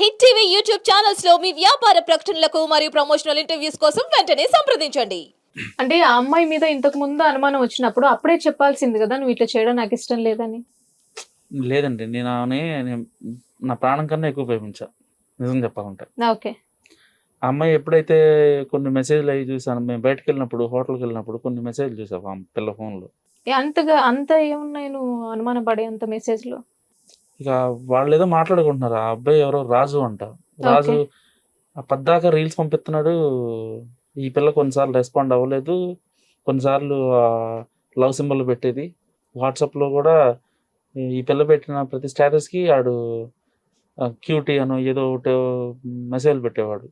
Hit TV YouTube ఛానల్స్లో మీ వ్యాపార ప్రకటనలకు మరియు ప్రమోషనల్ ఇంటర్వ్యూస్ కోసం వెంటనే సంప్రదించండి. అంటే ఆ అమ్మాయి మీద ఇంతకు ముందు అనుమానం వచ్చినప్పుడు అప్పుడే చెప్పాల్సింది కదా నువ్వు ఇట్లా చేయడం నాకు ఇష్టం లేదని. లేదండి నేను నా ప్రాణం కన్నా ఎక్కువ ప్రేమించా నిజం చెప్పాలంటే. ఓకే. ఆ అమ్మాయి ఎప్పుడైతే కొన్ని మెసేజ్లు అవి చూసాను మేము బయటకు వెళ్ళినప్పుడు హోటల్కి వెళ్ళినప్పుడు కొన్ని మెసేజ్లు చూసావు ఆ పిల్ల ఫోన్లో? అంతగా అంత ఏమున్నాయి నువ్వు అనుమానం పడే అంత మెసేజ్లు? ఇక వాళ్ళు ఏదో మాట్లాడుకుంటున్నారు. ఆ అబ్బాయి ఎవరో రాజు అంట. రాజు పద్దాక రీల్స్ పంపిస్తున్నాడు. ఈ పిల్ల కొన్నిసార్లు రెస్పాండ్ అవ్వలేదు. కొన్నిసార్లు లవ్ సింబల్ పెట్టేది. వాట్సాప్లో కూడా ఈ పిల్ల పెట్టిన ప్రతి స్టేటస్కి ఆడు క్యూటీ అను ఏదో ఒకటి మెసేజ్ పెట్టేవాడు.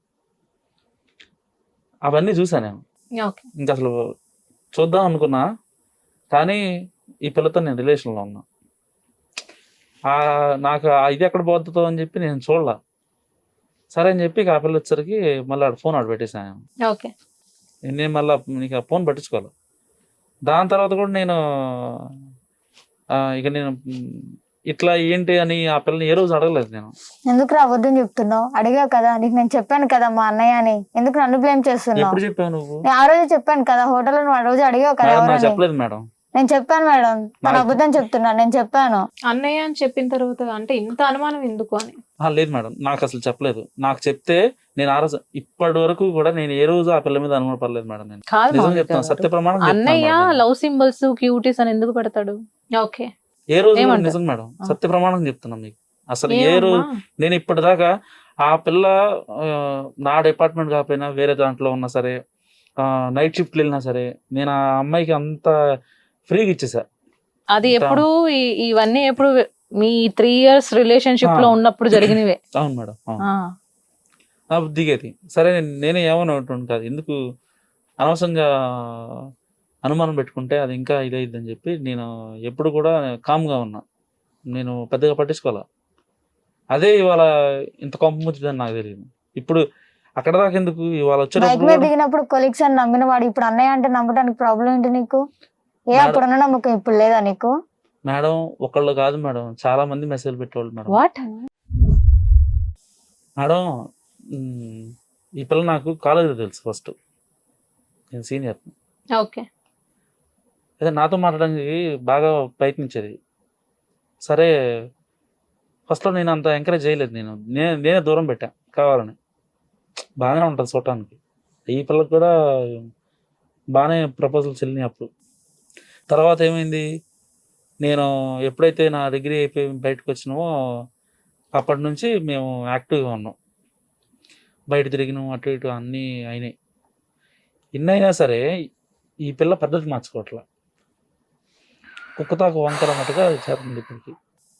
అవన్నీ చూసాను నేను. ఇంకా అసలు చూద్దాం అనుకున్నా. కానీ ఈ పిల్లతో నేను రిలేషన్లో ఉన్నా. నాకు ఇది ఎక్కడ పోతుందో అని చెప్పి నేను చూడలా. సరే అని చెప్పి ఇక ఆ పిల్ల వచ్చేసరికి మళ్ళీ ఆడ ఫోన్ ఆడ పెట్టేసాను ఓకే. నేను మళ్ళీ నీకు ఆ ఫోన్ పట్టించుకోవాలి. దాని తర్వాత కూడా నేను ఆ, ఇక నేను ఇట్లా ఏంటి అని ఆ పిల్లని ఏ రోజు అడగలేదు నేను. ఎందుకు అబద్ధం చెప్తున్నావు? అడిగావు కదా నీకు నేను చెప్పాను కదా మా అన్నయ్య అని. ఎందుకు నన్ను బ్లేమ్ చేస్తున్నావు? ఎప్పుడు చెప్పావు నువ్వు? నేను ఆ రోజు చెప్పాను కదా హోటల్లో నువ్వు ఆ రోజు అడిగావు కదా చెప్పలేదు మేడం. నేను చెప్పాను మేడం తను అబద్ధం చెప్తున్నాను నేను చెప్పాను అన్నయ్య అని చెప్పిన తర్వాత అంటే ఇంత అనుమానం ఎందుకు అని ఆ, లేదు మేడం నాకు అసలు చెప్పలేదు నాకు చెప్తే నేను ఆ రోజు ఇప్పటి వరకు కూడా నేను ఏ రోజు ఆ పిల్ల మీద అనుమానపడలేదు మేడం నేను నిజం చెప్తాను. సత్య ప్రమాణం అన్నయ్య. లవ్ సింబల్స్ క్యూటీస్ అని ఎందుకు పెడతాడు ఓకే ఏ రోజు? నిజం మేడం. సత్య ప్రమాణం చెప్తున్నాను మీకు అసలు ఏ? రోజు నేను ఇప్పటిదాకా ఆ పిల్ల నా డిపార్ట్మెంట్ కాకపోయినా వేరే దాంట్లో ఉన్నా సరే నైట్ షిఫ్ట్ వెళ్ళినా సరే నేను ఆ అమ్మాయికి అంత ఫ్రీగా ఇచ్చేసా. అది ఎప్పుడు ఇవన్నీ ఎప్పుడు మీ త్రీ ఇయర్స్ రిలేషన్షిప్లో. ఉన్నప్పుడు జరిగినవే. అవును మేడం. నా దిగేది. సరే నేను ఏమనుకుంటాను కాదు ఎందుకు అనవసరంగా అనుమానం పెట్టుకుంటే అది ఇంకా ఇదైద్దని చెప్పి నేను ఎప్పుడు కూడా కామ్గా ఉన్నా. నేను పెద్దగా పట్టించుకోవాలా అదే ఇవాళ ఇంత కొంప ముచ్చుదని నాకు తెలియదు. ఇప్పుడు అక్కడ దాకా ఎందుకు? ఇవాళ కూడా- దిగినప్పుడు కొలీగ్స్ అని నమ్మిన వాడు ఇప్పుడు అన్నయ్య అంటే నమ్మడానికి ప్రాబ్లం ఏంటి నీకు? ఏ మేడం- అప్పుడున్న నమ్మకం ఇప్పుడు లేదా నీకు? మేడం ఒకళ్ళు కాదు మేడం. చాలా మంది మెసేజ్ పెట్టేవాళ్ళు మేడం. వాట్ మేడం ఈ పిల్ల నాకు కాలేజీలో తెలుసు ఫస్ట్ నేను సీనియర్ ఓకే. అయితే నాతో మాట్లాడడానికి బాగా ప్రయత్నించేది. సరే ఫస్ట్లో నేను అంత ఎంకరేజ్ చేయలేదు నేను. నేను నేనే దూరం పెట్టా కావాలని. బాగానే ఉంటుంది చూడటానికి. ఈ పిల్లకి కూడా బాగానే ప్రపోజల్స్ వెళ్ళినాయి అప్పుడు. తర్వాత ఏమైంది? నేను ఎప్పుడైతే నా డిగ్రీ అయిపోయి బయటకు వచ్చినామో అప్పటి నుంచి మేము యాక్టివ్గా ఉన్నాం. బయట తిరిగినాం అటు ఇటు అన్నీ అయినాయి. ఇన్నైనా సరే ఈ పిల్ల పద్ధతి మార్చుకోవట్లా. కుక్కతాకు వంకర మటుగా చేస్తుంది ఇప్పటికి.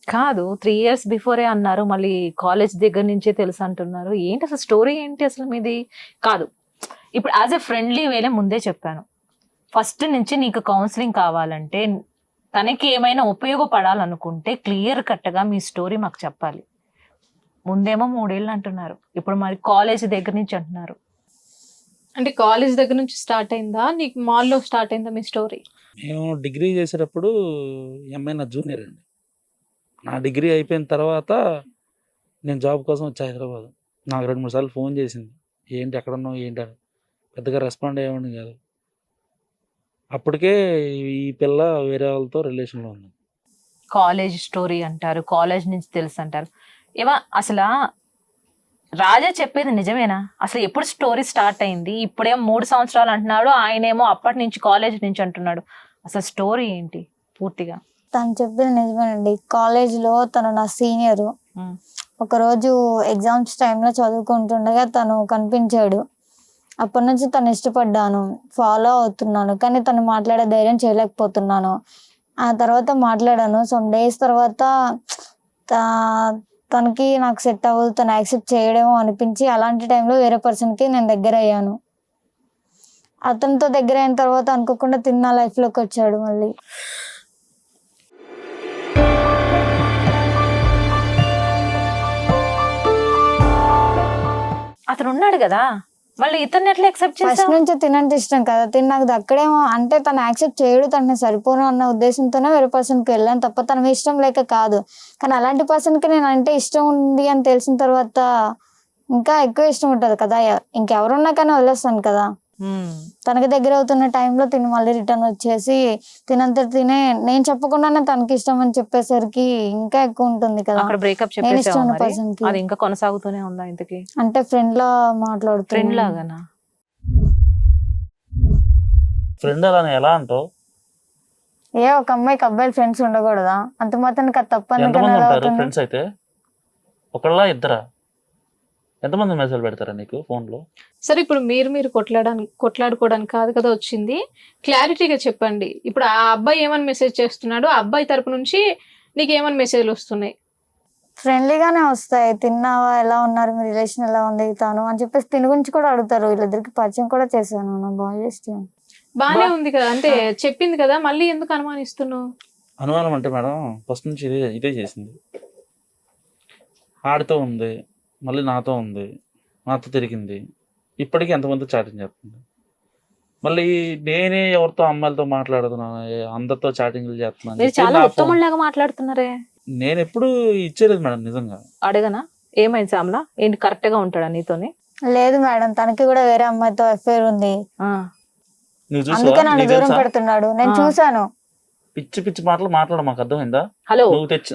కాదు త్రీ ఇయర్స్ బిఫోరే అన్నారు మళ్ళీ కాలేజ్ దగ్గర నుంచే తెలుసు అంటున్నారు. ఏంటి అసలు స్టోరీ ఏంటి అసలు మీది? కాదు. ఇప్పుడు యాజ్ ఎ ఫ్రెండ్లీ వేలే ముందే చెప్పాను. ఫస్ట్ నుంచి నీకు కౌన్సిలింగ్ కావాలంటే తనకి ఏమైనా ఉపయోగపడాలనుకుంటే క్లియర్ కట్గా మీ స్టోరీ మాకు చెప్పాలి. ముందేమో మూడేళ్ళు అంటున్నారు. ఇప్పుడు మరి కాలేజ్ దగ్గర నుంచి అంటున్నారు. అంటే కాలేజ్ దగ్గర నుంచి స్టార్ట్ అయిందా? నీకు మాల్లో స్టార్ట్ అయిందా మీ స్టోరీ? మేము డిగ్రీ చేసేటప్పుడు అమ్మాయి నా జూనియర్ అండి. నా డిగ్రీ అయిపోయిన తర్వాత నేను జాబ్ కోసం వచ్చా హైదరాబాద్. నాకు రెండు మూడు సార్లు ఫోన్ చేసింది. ఏంటి ఎక్కడ ఉన్నావు ఏంటి అని. పెద్దగా రెస్పాండ్ అయ్యేవాడిని కాదు. అప్పటికే ఈ పిల్ల వేరే వాళ్ళతో రిలేషన్లో ఉంది. కాలేజ్ స్టోరీ అంటారు కాలేజ్ నుంచి తెలుసు అంటారు. ఏమా అసలు రాజా చెప్పేది నిజమేనా? అసలు ఎప్పుడు స్టోరీ స్టార్ట్ అయింది? ఇప్పుడేమో మూడు సంవత్సరాలు అంటున్నాడు ఆయనేమో అప్పటి నుంచి కాలేజ్ నుంచి అంటున్నాడు. అసలు స్టోరీ ఏంటి? పూర్తిగా. తను చెప్పింది నిజమేనండి. కాలేజ్లో తను నా సీనియర్. ఒకరోజు ఎగ్జామ్స్ టైంలో చదువుకుంటుండగా తను కనిపించాడు. అప్పటి నుంచి తను ఇష్టపడ్డాను. ఫాలో అవుతున్నాను. కానీ తను మాట్లాడే ధైర్యం చేయలేకపోతున్నాను. ఆ తర్వాత మాట్లాడాను. సమ్ డేస్ తర్వాత తనకి నాకు సెట్ అవ్వదు తను యాక్సెప్ట్ చేయడమో అనిపించి అలాంటి టైంలో వేరే పర్సన్కి నేను దగ్గర అయ్యాను. అతనితో దగ్గర అయిన తర్వాత అనుకోకుండా తిన్న లైఫ్లోకి వచ్చాడు మళ్ళీ. అతను ఉన్నాడు కదా? మళ్ళీ ఇతన్ని ఎట్లా ఎక్సెప్ట్ ఫస్ట్ చేసావు నుంచి తినంటే ఇష్టం కదా. తిని నాకు దక్కడేమో అంటే తను యాక్సెప్ట్ చేయడు తనని సరిపోను అన్న ఉద్దేశంతోనే వేరే పర్సన్కి వెళ్ళాను తప్ప తన మీద ఇష్టం లేక కాదు. కానీ అలాంటి పర్సన్కి నేను అంటే ఇష్టం ఉంది అని తెలిసిన తర్వాత ఇంకా ఎక్కువ ఇష్టం ఉంటది కదా. ఎ- ఇంకెవరున్నా కానీ వదిలేస్తాను కదా. తనకి దగ్గర అవుతున్న టైంలో తిని మళ్ళీ రిటర్న్ వచ్చేసి తినంత తినే నేను చెప్పకుండానే తనకి ఇష్టం అని చెప్పేసరికి ఇంకా ఎక్కువ ఉంటుంది కదా. అక్కడ బ్రేకప్ అది ఇంకా కొనసాగుతూనే ఉందా ఇంతకి? అంటే ఫ్రెండ్ లా ఫ్రెండ్ మాట్లాడుతున్నాను లాగానా? ఫ్రెండ్ అలా అని ఎలా అంటావు? ఏ ఒక అమ్మాయికి అబ్బాయిలు ఫ్రెండ్స్ ఉండకూడదా? అంత మాత్రానికి అది తప్పని ఫ్రెండ్స్ అయితే? ఒకళ్ళ ఇద్దరా? ఎంతమంది మెసేజ్ పెడతారా నీకు ఫోన్లో సరే ఇప్పుడు మీరు మీరు కొట్లాడడానికి కొట్లాడుకోవడానికి కాదు కదా వచ్చింది. క్లారిటీగా చెప్పండి. ఇప్పుడు ఆ అబ్బాయి ఏమని మెసేజ్ చేస్తున్నాడు ఆ అబ్బాయి తరపు నుంచి నీకు ఏమని మెసేజ్లు వస్తున్నాయి? ఫ్రెండ్లీగానే వస్తాయి. తిన్నావా? ఎలా ఉన్నారు? మీ రిలేషన్ ఎలా ఉంది? తాను అని చెప్పేసి తిని గురించి కూడా అడుగుతారు. వీళ్ళిద్దరికి పరిచయం కూడా చేశాను నా బాయ్ జస్ట్ బానే ఉంది కదా. అంటే చెప్పింది కదా. మళ్ళీ ఎందుకు అనుమానిస్తున్నావు? అనుమానం అంటే మేడం ఫస్ట్ నుంచి ఇదే ఇదే చేసింది. ఆడితో ఉంది. మళ్ళీ నాతో ఉంది నాతో తిరిగింది. ఇప్పటికీ ఎంతమంది చాటింగ్ చేస్తుంది. మళ్ళీ నేనే ఎవరితో అమ్మాయిలతో మాట్లాడుతున్నాను అందరితో చాటింగ్లు చేస్తున్నాను మీరు చాలా మాట్లాడుతున్నారే. నేను ఎప్పుడు ఇచ్చేలేదు మేడం నిజంగా. అడగనా? ఏమైంది శ్యామలా? ఏంటి కరెక్ట్గా ఉంటాడా నీతోని? లేదు మేడం తనకి కూడా వేరే అమ్మాయితో అఫేర్ ఉంది. అందుకే నన్ను దూరం పెడుతున్నాడు. నేను. చూసాను పిచ్చి పిచ్చి మాటలు మాట్లాడ మాకు అర్థమైందా? హలో. నువ్వు తెచ్చి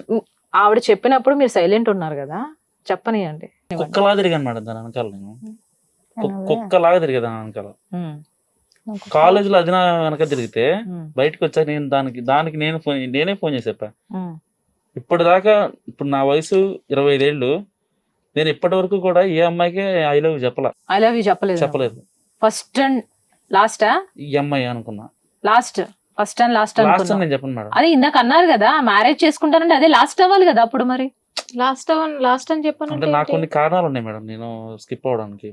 ఆవిడ చెప్పినప్పుడు మీరు సైలెంట్ ఉన్నారు కదా? చెప్పనియండి. కుక్కలాగా తిరిగాను మేడం దాని వెనకాల నేను. కుక్కలాగా తిరిగేది దాని వెనకాల. ఉమ్, కాలేజీలో అది నా వెనక తిరిగితే బయటకు వచ్చాక నేను దానికి దానికి నేను ఫోన్ నేనే ఫోన్ చేసి చెప్పా. ఇప్పటిదాకా ఇప్పుడు నా వయసు ఇరవై ఐదేళ్ళు నేను ఇప్పటి వరకు కూడా ఏ అమ్మాయికి ఐ లవ్ చెప్పలా. ఐ లవ్ యూ చెప్పలేదు. చెప్పలేదు. ఫస్ట్ అండ్ లాస్టా ఈ అమ్మాయి అనుకున్నా. Last first and last last నేను చెప్పను మేడం. అది ఇందాక అన్నారు కదా మ్యారేజ్ చేసుకుంటానంటే అదే లాస్ట్ అవ్వాలి కదా అప్పుడు మరి? లాస్ట్ లాస్ట్ అని చెప్పాను అంటే నాకు కొన్ని కారణాలు ఉన్నాయి మేడం నేను స్కిప్ అవడానికి?